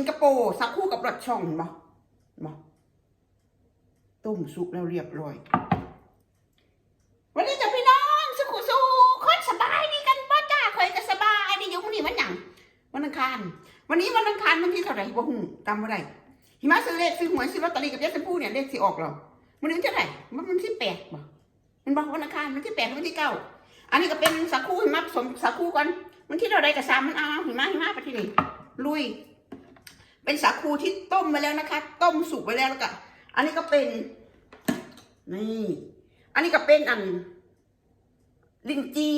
งคโปร์สาคูกับรสช่องเห็นบ่บ่ต้มสุกแล้วเรียบร้อย วันนี้จะพี่น้องสุขสุคนสบายดีกันป้าจ้าคอยก็สบายดีอยู่วันนี้วันหยังวันอังคาร วันนี้วันอังคารวันที่เท่าไหร่บ่ฮู้จำบ่ได้หิมะซื้อเลขซื้อหวยซื้อลอตเตอรี่กับยาสพูเนี่ยเลขสิออกหรอวันนี่เท่าไหร่มันวันที่แปดบ่มันบอกวันอังคารวันที่แปดวันที่เก้าอันนี้ก็เป็นสักคู่หิมะผสมสักคู่กันวันที่เท่าไรกับสามมันเอาหิมะหิมะไปที่นี่ลุย เป็นสาคูที่ต้มมาแล้วนะคะ ต้มสุกไปแล้วแล้วก็อันนี้ก็เป็น นี่ อันนี้ก็เป็นอันลินจี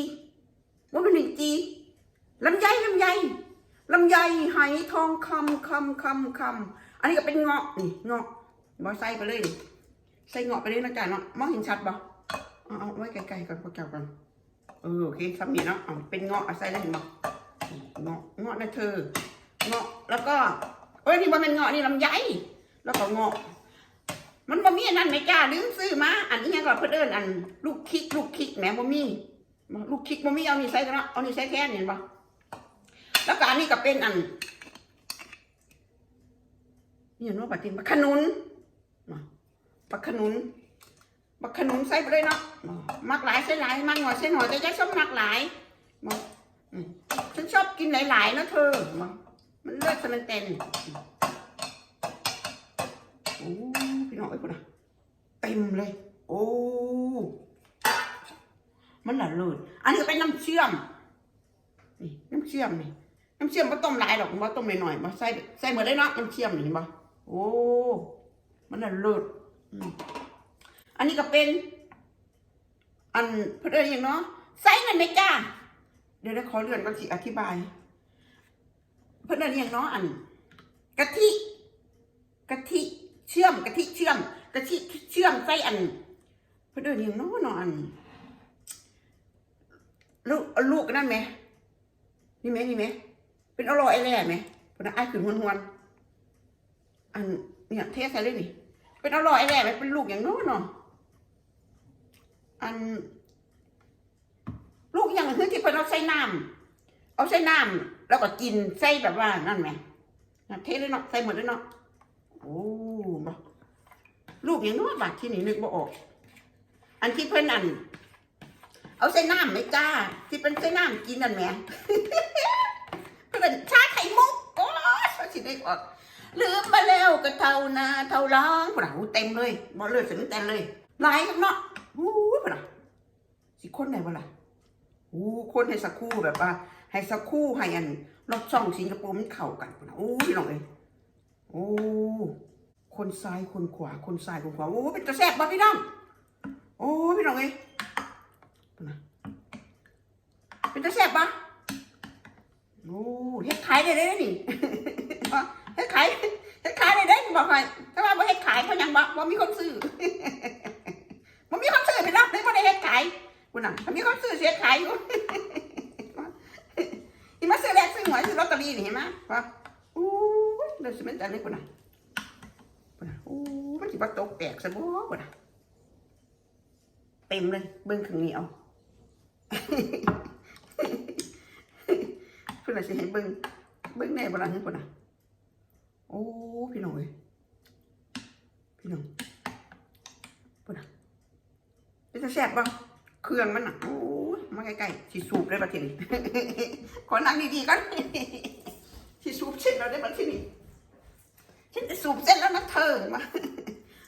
ว่าเป็นลินจีลำไยลำไยลำไยไหทองคำคำคำคำอันนี้ก็เป็นเงาะนี่เงาะบอใส่ไปเลยใส่เงาะไปเลยนะจ๊ะเนาะมองเห็นชัดบ่เอาเอาไว้ไกลๆก่อนพวกเจ้าก่อนเออโอเคทำนี่เนาะเป็นเงาะใส่ได้เห็นบ่เงาะเงาะนะเธอเงาะแล้วก็ เอ้ยนี่มันเป็นเงาะนี่ลำไยแล้วก็เงาะ มันบ่มีอันนั้นไหมจ้าลืมซื้อมา อันนี้ยังก็เพิ่นเอินอัน ลูกคิก ลูกคิกแหมบ่มี ลูกคิกบ่มีเอานี่ใส่กันเนะเอานี่ใส่แทนเห็นบ่แล้วก็อันนี้ก็เป็นอันนี่เห็นว่าปฏิบักขนุนมาขนุนบักขนุนใส่ไปเลยเนาะมักหลายใส่หลาย มักหน่อยใส่หน่อยแต่ยายชอบมักหลายมาฉันชอบกินหลายๆนะเธอ มันเลือดสมันเต็นโอ้พี่น้องไอ้คนน่ะเต็มเลย โอ้ มันละเลิศอันนี้ก็เป็นน้ำเชื่อมนี่น้ำเชื่อมนี่น้ำเชื่อมก็ต้มหลายดอกมาต้มหน่อยๆมาใส่ใส่เหมดเลยเนาะน้ำเชื่อมนี่เห็นปะโอ้ มันละเลิศอืมอันนี้ก็เป็น อันเพื่อนอย่างเนาะใส่เงินไหมจ้าเดี๋ยวได้ขอเลื่อนก่อนสิอธิบาย พื่อนอย่างนาะอันกะทิกะทิเชื่อมกะทิเชื่อมกะทิเชื่อมใส่อัน เพื่อนเดินอย่างน้อยนอันลูกลูกนั่นไหมนี่ไหมนี่ไหมเป็นอร่อยแร่ไหมเพนไอ้ขึ้นหวนหวนๆอันเนี่ยเทใส่เลยนี่เป็นอร่อยแร่ไหมเป็นลูกอย่างน้อยเนาะอันลูกอย่างคือที่เพิ่นเอาใส่น้ำเอาใส่น้ำ แล้วก็กินใส่แบบว่านั่นไหมเทเลยเนาะใส่หมดเลยเนาะโอ้บรูปอย่างนู้นบาดที่นี่นึกบ่ออก อันที่เพิ่อนอัน เอาใส่น้ำไหมจ้า ที่เป็นใส่น้ำกินนั่นแหม่เพิ่นชาไข่มุกโอ้ยเขาสิได้ออกลืมมาแล้วก็เทานาเทาร้องพุ่นน่ะหูเต็มเลยบ่เลือดสินเต็มเลยหลายเนาะหูพุ่นน่ะสิคนไหนบ่ล่ะหูคนให้สักคู่แบบว่า ให้สักคู่ให้อันรถช่องสิงคโปร์มันเข้ากันนะโอ้พี่น้องเอ้ยโอ้คนซ้ายคนขวาคนซ้ายคนขวาโอ้เป็นตะแซ่บบ่พี่น้องโอ้พี่น้องเอ้ยนะเป็นตะแซ่บบ่โอ้เฮ็ดขายได้เลยนี่เฮ็ดขายเฮ็ดขายได้เลยบอกให้แต่ว่าบ่เฮ็ดขายเพราะยังบ่บ่มีคนซื้อบ่มีคนซื้อพี่น้องเลยบ่ได้เฮ็ดขายกูน่ะถ้ามีคนซื้อเสียขายอยู่ อีมาซื้อแลกซื้อหวยซื้อลอตเตอรี่นี่เห็นไหมว่าอู้เดือดสิมันจะเล็กกว่าน่ะปุ่นน่ะอู้มันสิบ่ตกแตกซะบ่ปุ่นน่ะเต็มเลยเบิ่งข้างนี้เอาเพิ่นน่ะสิให้เบิ่งเบิ่งแน่บ่ล่ะเห็นปุ่นน่ะโอ้พี่น้องเอ้ยพี่น้องปุ่นน่ะเป็นตาแซ่บบ่ เครื่องมันน่ะโอ้ยมาใกล้ๆสิสูบเลยบัดทีนี้ขอนั่งดีๆก่อนที่สูบเส้นเราได้มาที่นี่ฉันจะสูบเส้นแล้วนะเธอมา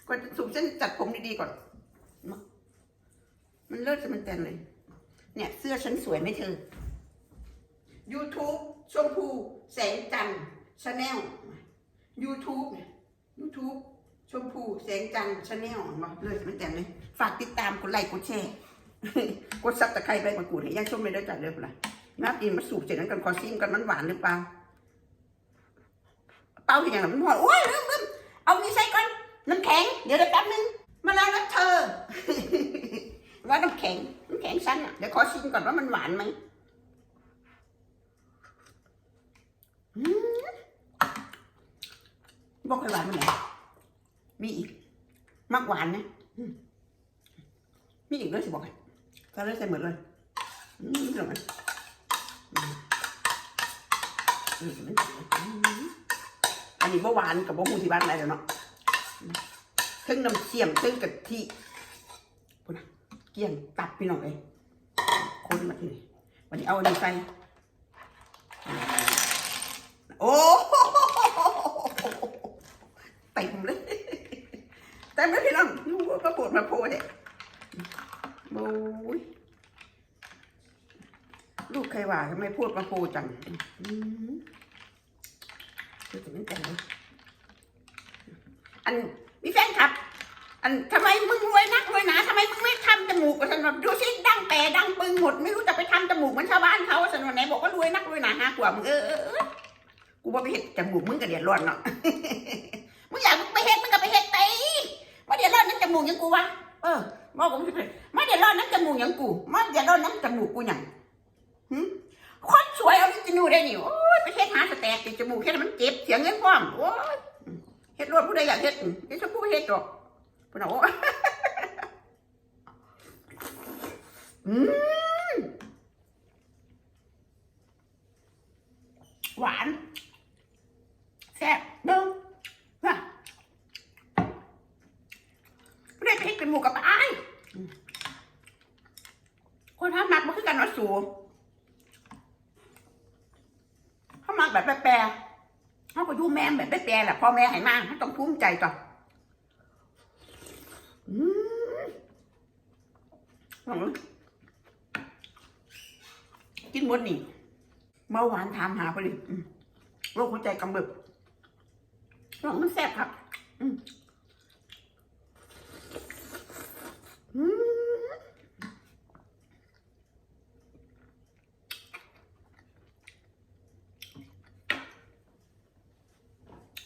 ก่อนจะสูบเส้นจัดผมดีๆก่อนมามันเลิศจะมันแตนเลย เนี่ย เสื้อฉันสวยไหมเธอ YouTube ชมพูแสงจันทร์ชาแนล YouTube YouTube ชมพูแสงจันทร์ชาแนลมาเลิศจะมันแตนเลย ฝากติดตามกดไลค์กดแชร์ กดซับตะไคร้ใบมะกรูดให้ย่างชมเลยได้จัดเลยปะล่ะน้ำกินมาสูบเสร็จนั้นกันคอซิมกันมันหวานหรือเปล่า เป่าอย่างนั้นมันหอดโอ้ยลืมลืมเอานี่ใส่ก่อนน้ำแข็ง เดี๋ยวเดี๋ยวแป๊บนึงมาแล้วนะเธอ ว่าน้ำแข็งน้ำแข็งสั้นอะเดี๋ยวขอชิมก่อนว่ามันหวานไหมบอกให้หวานมันไหนมีอีกมักหวานนะมมีอีกด้วยสิบอกให้ ถ้าได้ใส่หมดเลยอันอืมอืมมันอืมอันนี้เมื่อวานกับบ่หูที่บ้านอะไรแล้วเนาะเครื่องน้ำเสียมเครื่องกะทิพุ่นะเกี่ยงตับพี่น้องเลยคนมาทีนี้วันนี้เอาอันนี้ใส่โอ้โหเต็มเลยเต็มเลยพี่น้องยูก็ปวดมาโพเนี่ย โอ้ยลูกใครว่าทำไมพูดมาโพจังอืมจะไม่แต่งอันมีแฟนคลับ อันทำไมมึงรวยนักรวยหนาทำไมมึงไม่ทำจมูกกับฉันแบบดูสิดังแปรดังปึงหมด ไม่รู้จะไปทำจมูกเหมือนชาวบ้านเขาฉันวันไหนบอกว่ารวยนักรวยหนาหากว่ามึงเออเออเออกูว่าไปเห็ดจมูกมึงก็เดือดร้อนเนาะมึงอยากมึงไปเห็ดมึงก็ไปเห็ดไปมาเดือดร้อนนั่นจมูกยังกูวะ เออบอกกูไม่ใช่มาเดือดร้อนนั่นจมูกอยังกูมาเดือดร้อนนั่นจมูกกูอยังหึคนสวยเอาจมูกได้นี่โอ้ยไปเฮ็ดหาสแตกติดจมูกแค่นั้นมันเจ็บเสียงเงินพร้อมโอ้ยเฮ็ดรวดผู้ใดอยากเฮ็ดเฮ็ดชมพู่เฮ็ดดอกพุ่นน่ะโอ้อืมหวานแซ่บเด้อว่ะ ไม่ได้ไปเฮ็ดเป็นหมูกับปลาอ้ายคนทำมักมันคือกันเนาะสูเขามักแบบแปรๆเขาก็ดูแม่แบบแปรๆแหละพ่อแม่ให้มาเขาต้องภูมิใจต่ออืมลองกินหมดนี่เมื่อวานถามหาพอดีโรคหัวใจกำเริบลองมันแซ่บครับ อืมอืม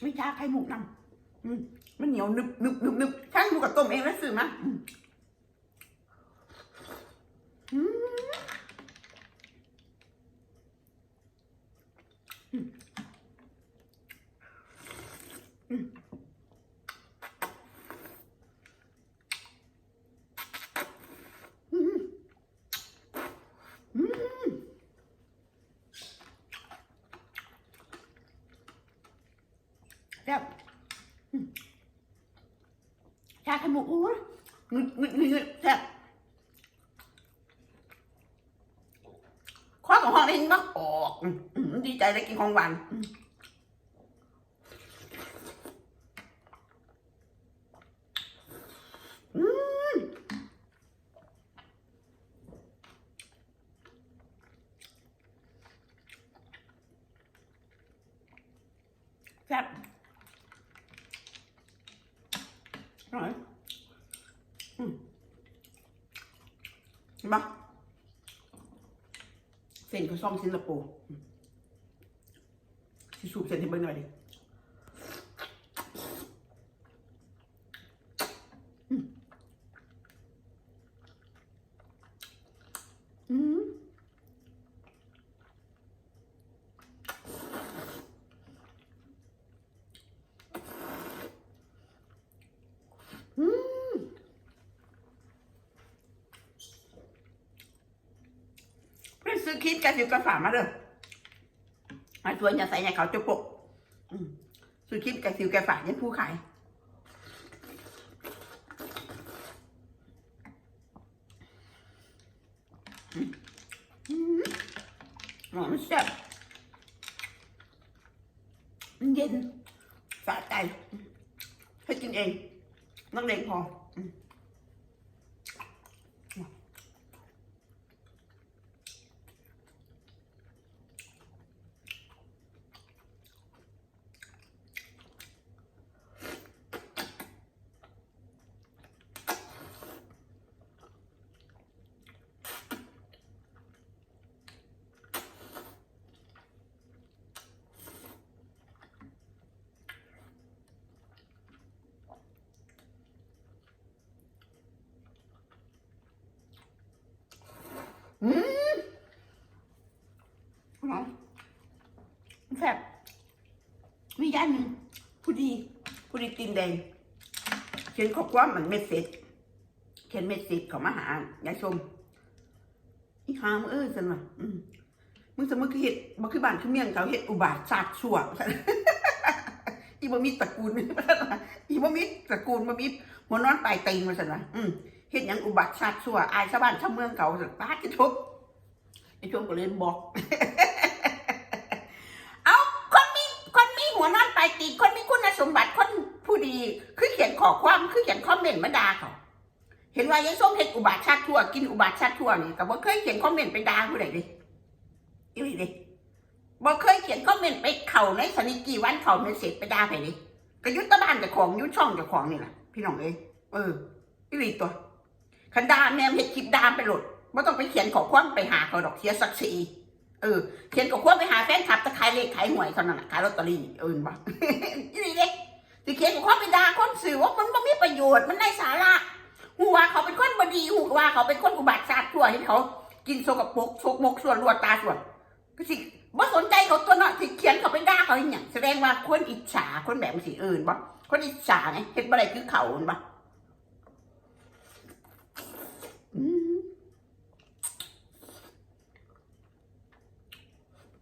ไม่ ชาไข่หมูกนำอืมมันเหนียวนึบนึบนึบนึบช่หมูกับต้มเองแล้วสื่อมาอืมอืม แซ่บอืม ชาขมุกอู้งึดงึดงึดงึแซ่บข้อของห้องเองมักออกดีใจได้กินของหวานอืมอืมแซ่บอร่อยอืมเห็นปะ เส้นก็ซ่อมสิงคโปร์อืมสิสูบเส้นให้เบิ่งหน่อยดิอืมอืมอืมเพื่อนซื้อคิดกันฝามาเด้อมาชวนอย่าใส่ในเขาจะปกอืมซื้อคิดกับสิวแกฝายันผู้ขายอืมอืมหอมแซ่บมันเย็นสะใจให้กินเองนักเลงพอ อืมอืมหอแซ่บมีย่านหนึ่งผู้ดีผู้ดีตีนแดงเขียนข้อความเหมือนเมสเซจเขียนเมสเซจของมาหายายชมอีหามเอ้ยสันวะมึงสมมติคือเห็ดบ่คือบ้านคือเมียงเขาเห็ดอุบาทชาติชั่วอีบ่มีตระกูลอีบ่มีตระกูลบ่มีหัวนอนปลายตีนมาสันวะอืม เห็ดหยังอุบาทชาติชั่วอายชาวบ้านชาวเมืองเขาสันป้าจะทุบไอ้ช่วงก็เลยบอก เอาคนมีคนมีหัวนอนปลายตีนคนมีคุณสมบัติคนผู้ดี คือเขียนขอความคือเขียนคอมเมนต์มาด่าเขาเห็นว่ายายส้มเห็ดอุบาทชาติชั่วกินอุบาทชาติชั่วนี่ก็บ่เคยเขียนคอมเมนต์ไปด่าผู้ใดเลยอีหลีเด้บ่เคยเขียนคอมเมนต์ไปเข่าในสนิกี่วันเข่าในเสร็จไปด่าไปเลยก็ยุตบ้านเจ้าของยุช่องเจ้าของนี่แหละพี่น้องเอ้ยเอออีหลีตัว คันดาแม่เห็ดคลิปด่าไปหลดบ่ต้องไปเขียนขอความไปหาเขาดอกเสียศักดิ์ศรีเออเขียนขอความไปหาแฟนคลับตะขายเลขขายหวยเท่านั้นนะขายลอตเตอรี่เอินบ่อีหลีเด้สิเขียนขอความไปด่าคนสื่อว่ามันบ่มีประโยชน์มันไร้สาระหูว่าเขาเป็นคนบดีหูว่าเขาเป็นคนอุบัติศาสตร์ทั่วที่เขา กินโซกับปกโซกมกส่วนรวดตาส่วนก็สิบ่สนใจเขาตัวเนาะที่เขียนเขาไปด่าเขาอย่างแสดงว่าคนอิจฉาคนแบบสิอื่นบ่คนอิจฉาไงเห็นบ่ได้คือเขาเห็นบ่อืม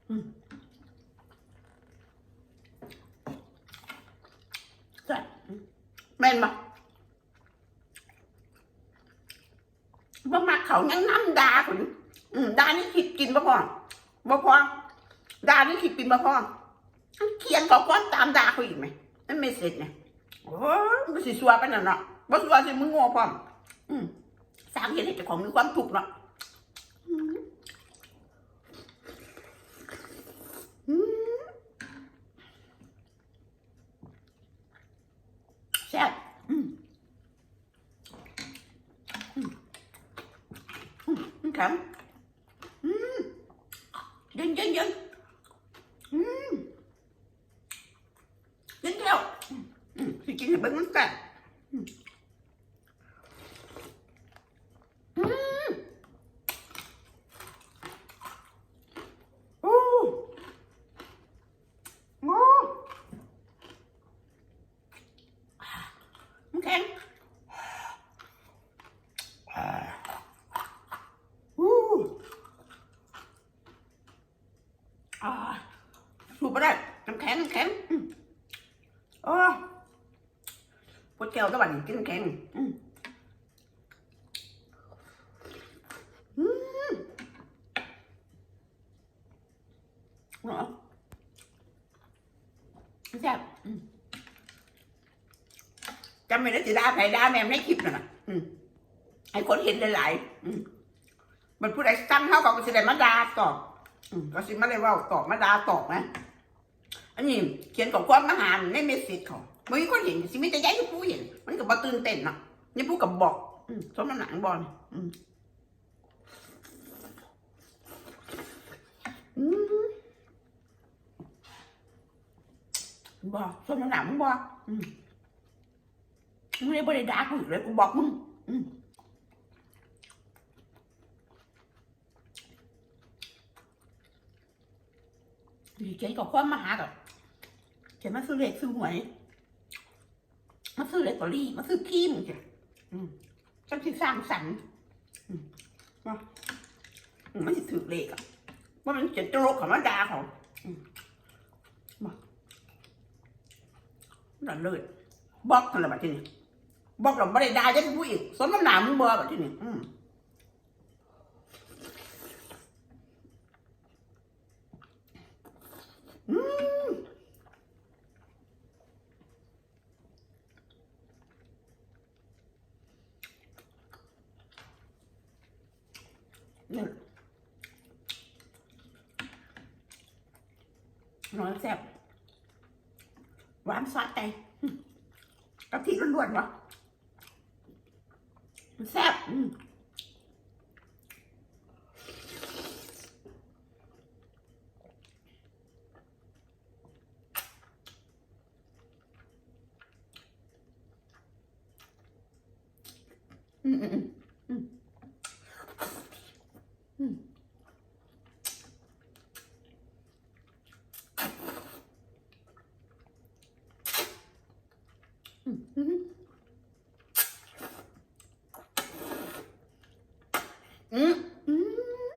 อืมแซ่บอืมแม่นบ่บ่มักเขายังน้ำดาคนอืมดานี่คิดกินบ่พอบ่พอดานี่คิดกินบ่พอเขียนขอความตามดาเขาอีกไหมมันไม่เสร็จไงโอ้ยมันสิสัวไปนั่นเนาะบ่สัวสิมึงโง่พร้อมอืมสร้างเหตุให้เจ้าของมีความทุกข์เนาะอืมอืมแซ่ บอืมมันแข็งอืมเย็นเย็นเย็นอืมเย็นแล้วอืมสิกินให้เบิ่งมันแก่อืมอืมโอ้โอ้มันแข็ง อู้อ่าสูบไม่ได้น้ำแข็งน้ำแข็งอืมโอ้ ปวดแก้วตะวันกินน้ำแข็งอืมอืมเหรอแซ่บอืมจำไม่ได้สิด่าใครด่าแม่ไม่คลิปน่ะนะอืมให้คนเห็นหลายๆอืมมันผู้ใดสั่งเขาก็สิได้มาดาตอบอืมก็สิมาได้เว่าตอบมาดาตอบนะ อันนี้เขียนกับความมหาในเมสเซจเขาไม่มีคนเห็นสิมีแต่ย้ายที่ผู้เห็น มันก็บ่ตื่นเต้นเนาะนี่ผู้กับบอกอืมสมน้ำหนังบอลอืมอืมบอกสมน้ำหนังมึงบอกอืมมึงเลยบ่ได้ด่ากูอีกเลยกูบอกมึงอืมดีใจกับความมาหากับ เขียนมาซื้อเลขซื้อหวยมาซื้อเลขตอรี่มาซื้อครีมจ้ะจังที่สร้างสรรค์มว่าอืมมันจะถือเลขอะว่ามันจะตลกของมันดาเขาอืมมาดันเลยบล็อกกันละแบบที่นี่บล็อกเราไม่ได้ดาจะพูดอีกสมน้ำหนามึงบ่แบบที่นี่อืม Mm-mm.